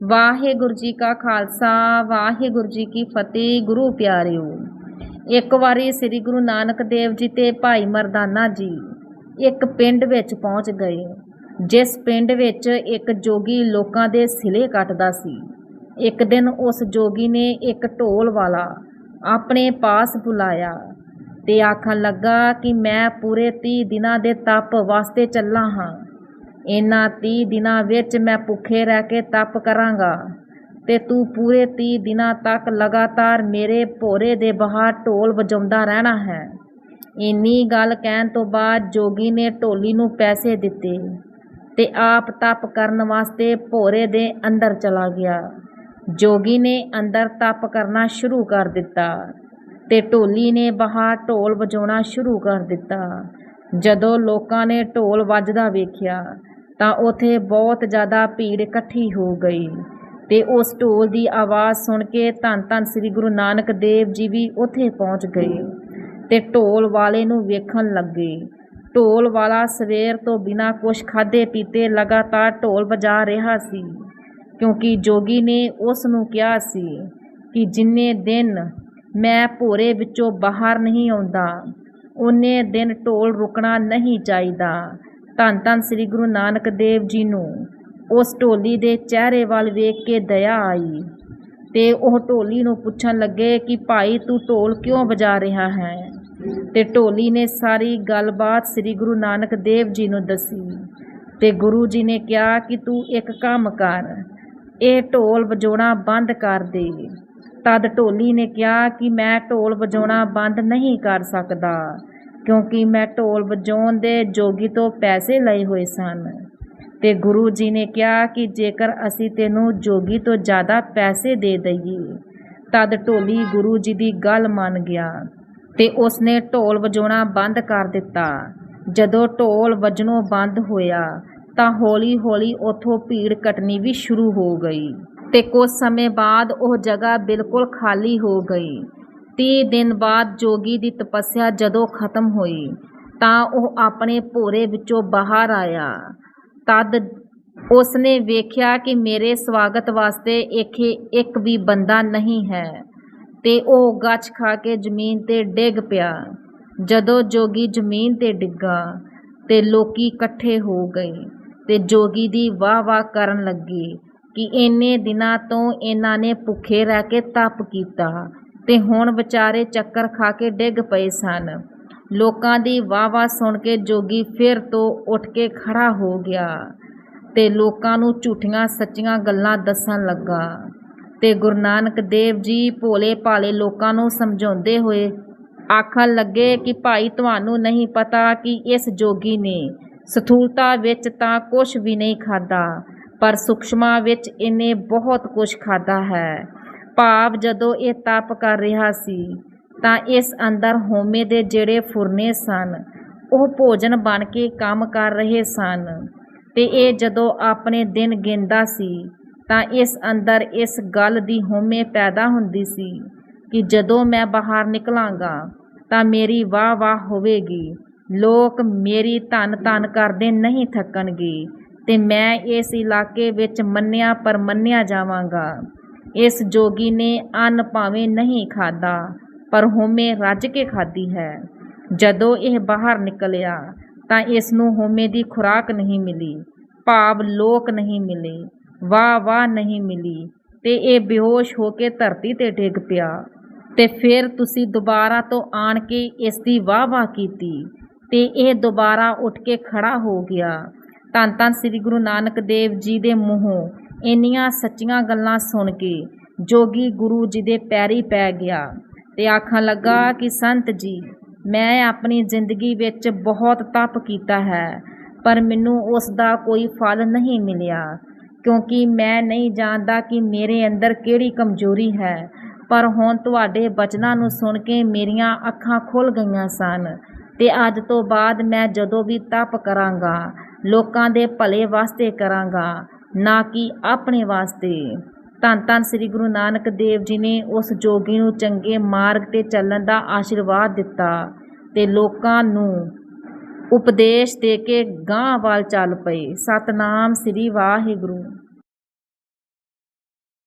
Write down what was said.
ਵਾਹਿਗੁਰੂ ਜੀ ਕਾ ਖਾਲਸਾ, ਵਾਹਿਗੁਰੂ ਜੀ ਕੀ ਫਤਿਹ, ਗੁਰੂ ਪਿਆਰਿਓ। ਇੱਕ ਵਾਰੀ ਸ੍ਰੀ ਗੁਰੂ ਨਾਨਕ ਦੇਵ ਜੀ ਤੇ ਭਾਈ ਮਰਦਾਨਾ ਜੀ ਇੱਕ ਪਿੰਡ ਵਿੱਚ ਪਹੁੰਚ ਗਏ, ਜਿਸ ਪਿੰਡ ਵਿੱਚ ਇੱਕ ਜੋਗੀ ਲੋਕਾਂ ਦੇ ਸਿਲੇ ਕੱਟਦਾ ਸੀ। ਇੱਕ ਦਿਨ ਉਸ ਜੋਗੀ ਨੇ ਇੱਕ ਢੋਲ ਵਾਲਾ ਆਪਣੇ ਪਾਸ ਬੁਲਾਇਆ ਤੇ ਆਖਣ ਲੱਗਾ ਕਿ ਮੈਂ ਪੂਰੇ 30 ਦਿਨਾਂ ਦੇ ਤਪ ਵਾਸਤੇ ਚੱਲਾ ਹਾਂ। ਇਹਨਾਂ ਤੀਹ ਦਿਨਾਂ ਵਿੱਚ ਮੈਂ ਭੁੱਖੇ ਰਹਿ ਕੇ ਤਪ ਕਰਾਂਗਾ ਅਤੇ ਤੂੰ ਪੂਰੇ ਤੀਹ ਦਿਨਾਂ ਤੱਕ ਲਗਾਤਾਰ ਮੇਰੇ ਭੋਰੇ ਦੇ ਬਾਹਰ ਢੋਲ ਵਜਾਉਂਦਾ ਰਹਿਣਾ ਹੈ। ਇੰਨੀ ਗੱਲ ਕਹਿਣ ਤੋਂ ਬਾਅਦ ਜੋਗੀ ਨੇ ਢੋਲੀ ਨੂੰ ਪੈਸੇ ਦਿੱਤੇ ਅਤੇ ਆਪ ਤਪ ਕਰਨ ਵਾਸਤੇ ਭੋਰੇ ਦੇ ਅੰਦਰ ਚਲਾ ਗਿਆ। ਜੋਗੀ ਨੇ ਅੰਦਰ ਤਪ ਕਰਨਾ ਸ਼ੁਰੂ ਕਰ ਦਿੱਤਾ ਅਤੇ ਢੋਲੀ ਨੇ ਬਾਹਰ ਢੋਲ ਵਜਾਉਣਾ ਸ਼ੁਰੂ ਕਰ ਦਿੱਤਾ। ਜਦੋਂ ਲੋਕਾਂ ਨੇ ਢੋਲ ਵੱਜਦਾ ਵੇਖਿਆ ਤਾਂ ਉਥੇ ਬਹੁਤ ਜ਼ਿਆਦਾ ਭੀੜ ਇਕੱਠੀ ਹੋ ਗਈ। ਤੇ ਉਸ ਢੋਲ ਦੀ ਆਵਾਜ਼ ਸੁਣ ਕੇ ਧੰਨ ਧੰਨ ਸ੍ਰੀ ਗੁਰੂ ਨਾਨਕ ਦੇਵ ਜੀ ਵੀ ਉਥੇ ਪਹੁੰਚ ਗਏ ਤੇ ਢੋਲ ਵਾਲੇ ਨੂੰ ਵੇਖਣ ਲੱਗੇ। ਢੋਲ ਵਾਲਾ ਸਵੇਰ ਤੋਂ ਬਿਨਾਂ ਕੁਛ ਖਾਦੇ ਪੀਤੇ ਲਗਾਤਾਰ ਢੋਲ ਵਜਾ ਰਿਹਾ ਸੀ, ਕਿਉਂਕਿ ਜੋਗੀ ਨੇ ਉਸ ਨੂੰ ਕਿਹਾ ਸੀ ਕਿ ਜਿੰਨੇ ਦਿਨ ਮੈਂ ਭੋਰੇ ਵਿੱਚੋਂ ਬਾਹਰ ਨਹੀਂ ਆਉਂਦਾ ਉਨੇ ਦਿਨ ਢੋਲ ਰੁਕਣਾ ਨਹੀਂ ਚਾਹੀਦਾ। ਧੰਨ ਧੰਨ ਸ੍ਰੀ ਗੁਰੂ ਨਾਨਕ ਦੇਵ ਜੀ ਨੂੰ ਉਸ ਢੋਲੀ ਦੇ ਚਿਹਰੇ ਵੱਲ ਵੇਖ ਕੇ ਦਇਆ ਆਈ ਤੇ ਉਹ ਢੋਲੀ ਨੂੰ ਪੁੱਛਣ ਲੱਗੇ ਕਿ ਭਾਈ ਤੂੰ ਢੋਲ ਕਿਉਂ ਵਜਾ ਰਿਹਾ ਹੈ? ਤੇ ਢੋਲੀ ਨੇ ਸਾਰੀ ਗੱਲਬਾਤ ਸ੍ਰੀ ਗੁਰੂ ਨਾਨਕ ਦੇਵ ਜੀ ਨੂੰ ਦੱਸੀ ਤੇ ਗੁਰੂ ਜੀ ਨੇ ਕਿਹਾ ਕਿ ਤੂੰ ਇੱਕ ਕੰਮ ਕਰ, ਇਹ ਢੋਲ ਵਜਾਉਣਾ ਬੰਦ ਕਰ ਦੇ। ਤਦ ਢੋਲੀ ਨੇ ਕਿਹਾ ਕਿ ਮੈਂ ਢੋਲ ਵਜਾਉਣਾ ਬੰਦ ਨਹੀਂ ਕਰ ਸਕਦਾ। ਕਿਉਂਕਿ ਮੈਂ ਢੋਲ ਵਜਾਉਣ ਦੇ ਜੋਗੀ ਤੋਂ ਪੈਸੇ ਲਏ ਹੋਏ ਸਨ। ਤੇ ਗੁਰੂ ਜੀ ਨੇ ਕਿਹਾ ਕਿ ਜੇਕਰ ਅਸੀਂ ਤੈਨੂੰ ਜੋਗੀ ਤੋਂ ਜ਼ਿਆਦਾ ਪੈਸੇ ਦੇ ਦਈਏ, ਤਦ ਢੋਲੀ ਗੁਰੂ ਜੀ ਦੀ ਗੱਲ ਮੰਨ ਗਿਆ ਤੇ ਉਸਨੇ ਢੋਲ ਵਜਾਉਣਾ ਬੰਦ ਕਰ ਦਿੱਤਾ। ਜਦੋਂ ਢੋਲ ਵੱਜਣੋਂ ਬੰਦ ਹੋਇਆ, ਤਾਂ ਹੌਲੀ-ਹੌਲੀ ਉਥੋਂ ਭੀੜ ਕਟਣੀ ਵੀ ਸ਼ੁਰੂ ਹੋ ਗਈ ਤੇ ਕੁਝ ਸਮੇਂ ਬਾਅਦ ਉਹ ਜਗ੍ਹਾ ਬਿਲਕੁਲ ਖਾਲੀ ਹੋ ਗਈ। ਤੀਹ ਦਿਨ ਬਾਅਦ ਜੋਗੀ ਦੀ ਤਪੱਸਿਆ ਜਦੋਂ ਖਤਮ ਹੋਈ, ਤਾਂ ਉਹ ਆਪਣੇ ਭੋਰੇ ਵਿੱਚੋਂ ਬਾਹਰ ਆਇਆ। ਤਦ ਉਸਨੇ ਵੇਖਿਆ ਕਿ ਮੇਰੇ ਸਵਾਗਤ ਵਾਸਤੇ ਇੱਥੇ ਇੱਕ ਵੀ ਬੰਦਾ ਨਹੀਂ ਹੈ ਤੇ ਉਹ ਗੱਛ ਖਾ ਕੇ ਜ਼ਮੀਨ ਤੇ ਡਿੱਗ ਪਿਆ। ਜਦੋਂ ਜੋਗੀ ਜ਼ਮੀਨ ਤੇ ਡਿੱਗਾ ਤੇ ਲੋਕੀ ਇਕੱਠੇ ਹੋ ਗਏ ਤੇ ਜੋਗੀ ਦੀ ਵਾਹ ਵਾਹ ਕਰਨ ਲੱਗੇ ਕਿ ਇੰਨੇ ਦਿਨਾਂ ਤੋਂ ਇਹਨਾਂ ਨੇ ਭੁੱਖੇ ਰਹਿ ਕੇ ਤਪ ਕੀਤਾ। ਤੇ ਹੁਣ ਵਿਚਾਰੇ ਚੱਕਰ ਖਾ ਕੇ ਡਿੱਗ ਪਏ ਸਨ। ਲੋਕਾਂ ਦੀ ਵਾਹ ਵਾਹ ਸੁਣ ਕੇ ਜੋਗੀ ਫਿਰ ਤੋਂ ਉੱਠ ਕੇ ਖੜਾ ਹੋ ਗਿਆ ਤੇ ਲੋਕਾਂ ਨੂੰ ਝੂਠੀਆਂ ਸੱਚੀਆਂ ਗੱਲਾਂ ਦੱਸਣ ਲੱਗਾ ਤੇ ਗੁਰੂ ਨਾਨਕ ਦੇਵ ਜੀ ਭੋਲੇ ਭਾਲੇ ਲੋਕਾਂ ਨੂੰ ਸਮਝਾਉਂਦੇ ਹੋਏ ਆਖਣ ਲੱਗੇ ਕਿ ਭਾਈ, ਤੁਹਾਨੂੰ ਨਹੀਂ ਪਤਾ ਕਿ ਇਸ ਜੋਗੀ ਨੇ ਸਥੂਲਤਾ ਵਿੱਚ ਤਾਂ ਕੁਝ ਵੀ ਨਹੀਂ ਖਾਦਾ ਪਰ ਸੂਖਸ਼ਮਾ ਵਿੱਚ ਇਹਨੇ ਬਹੁਤ ਕੁਝ ਖਾਦਾ ਹੈ। ਭਾਵ ਜਦੋਂ ਇਹ ਤਪ ਕਰ ਰਿਹਾ ਸੀ, ਤਾਂ ਇਸ ਅੰਦਰ ਹੋਮੇ ਦੇ ਜਿਹੜੇ ਫੁਰਨੇ ਸਨ, ਉਹ ਭੋਜਨ ਬਣ ਕੇ ਕੰਮ ਕਰ ਰਹੇ ਸਨ। ਤੇ ਇਹ ਜਦੋਂ ਆਪਣੇ ਦਿਨ ਗਿਣਦਾ ਸੀ, ਤਾਂ ਇਸ ਅੰਦਰ ਇਸ ਗੱਲ ਦੀ ਹੋਮੇ ਪੈਦਾ ਹੁੰਦੀ ਸੀ ਕਿ ਜਦੋਂ ਮੈਂ ਬਾਹਰ ਨਿਕਲਾਂਗਾ, ਤਾਂ ਮੇਰੀ ਵਾਹ ਵਾਹ ਹੋਵੇਗੀ। ਲੋਕ ਮੇਰੀ ਧੰਨ ਧੰਨ ਕਰਦੇ ਨਹੀਂ ਥੱਕਣਗੇ ਤੇ ਮੈਂ ਇਸ ਇਲਾਕੇ ਵਿੱਚ ਮੰਨਿਆ ਪਰ ਮੰਨਿਆ ਜਾਵਾਂਗਾ। ਇਸ ਜੋਗੀ ਨੇ ਅੰਨ ਭਾਵੇਂ ਨਹੀਂ ਖਾਦਾ ਪਰ ਹੋਮੇ ਰੱਜ ਕੇ ਖਾਦੀ ਹੈ। ਜਦੋਂ ਇਹ ਬਾਹਰ ਨਿਕਲਿਆ, ਤਾਂ ਇਸ ਨੂੰ ਹੋਮੇ ਦੀ ਖੁਰਾਕ ਨਹੀਂ ਮਿਲੀ, ਭਾਵ ਲੋਕ ਨਹੀਂ ਮਿਲੇ ਵਾਹ ਵਾਹ ਨਹੀਂ ਮਿਲੀ ਤੇ ਇਹ ਬੇਹੋਸ਼ ਹੋ ਕੇ ਧਰਤੀ ਤੇ ਡਿੱਗ ਪਿਆ। ਤੇ ਫਿਰ ਤੁਸੀਂ ਦੁਬਾਰਾ ਤੋਂ ਆਣ ਕੇ ਇਸ ਦੀ ਵਾਹ ਵਾਹ ਕੀਤੀ ਤੇ ਇਹ ਦੁਬਾਰਾ ਉੱਠ ਕੇ ਖੜਾ ਹੋ ਗਿਆ। ਧੰਨ ਧੰਨ ਸ੍ਰੀ ਗੁਰੂ ਨਾਨਕ ਦੇਵ ਜੀ ਦੇ ਮੂੰਹੋਂ ਇੰਨੀਆਂ ਸੱਚੀਆਂ ਗੱਲਾਂ ਸੁਣ ਕੇ ਜੋਗੀ ਗੁਰੂ ਜੀ ਦੇ ਪੈਰੀ ਪੈ ਗਿਆ ਤੇ ਆਖਣ ਲੱਗਾ ਕਿ ਸੰਤ ਜੀ, ਮੈਂ ਆਪਣੀ ਜ਼ਿੰਦਗੀ ਵਿੱਚ ਬਹੁਤ ਤਪ ਕੀਤਾ ਹੈ, ਪਰ ਮੈਨੂੰ ਉਸ ਦਾ ਕੋਈ ਫਲ ਨਹੀਂ ਮਿਲਿਆ, ਕਿਉਂਕਿ ਮੈਂ ਨਹੀਂ ਜਾਣਦਾ ਕਿ ਮੇਰੇ ਅੰਦਰ ਕਿਹੜੀ ਕਮਜ਼ੋਰੀ ਹੈ, ਪਰ ਹੁਣ ਤੁਹਾਡੇ ਬਚਨਾਂ ਨੂੰ ਸੁਣ ਕੇ ਮੇਰੀਆਂ ਅੱਖਾਂ ਖੁੱਲ ਗਈਆਂ ਸਨ ਤੇ ਅੱਜ ਤੋਂ ਬਾਅਦ ਮੈਂ ਜਦੋਂ ਵੀ ਤਪ ਕਰਾਂਗਾ, ਲੋਕਾਂ ਦੇ ਭਲੇ ਵਾਸਤੇ ਕਰਾਂਗਾ ਨਾ ਕਿ ਆਪਣੇ ਵਾਸਤੇ। ਧੰਨ ਧੰਨ ਸ੍ਰੀ ਗੁਰੂ ਨਾਨਕ ਦੇਵ ਜੀ ਨੇ ਉਸ ਜੋਗੀ ਨੂੰ ਚੰਗੇ ਮਾਰਗ ਤੇ ਚੱਲਣ ਦਾ ਆਸ਼ੀਰਵਾਦ ਦਿੱਤਾ ਤੇ ਲੋਕਾਂ ਨੂੰ ਉਪਦੇਸ਼ ਦੇ ਕੇ ਗਾਂਹ ਵੱਲ ਚੱਲ ਪਏ। ਸਤਨਾਮ ਸ੍ਰੀ ਵਾਹਿਗੁਰੂ।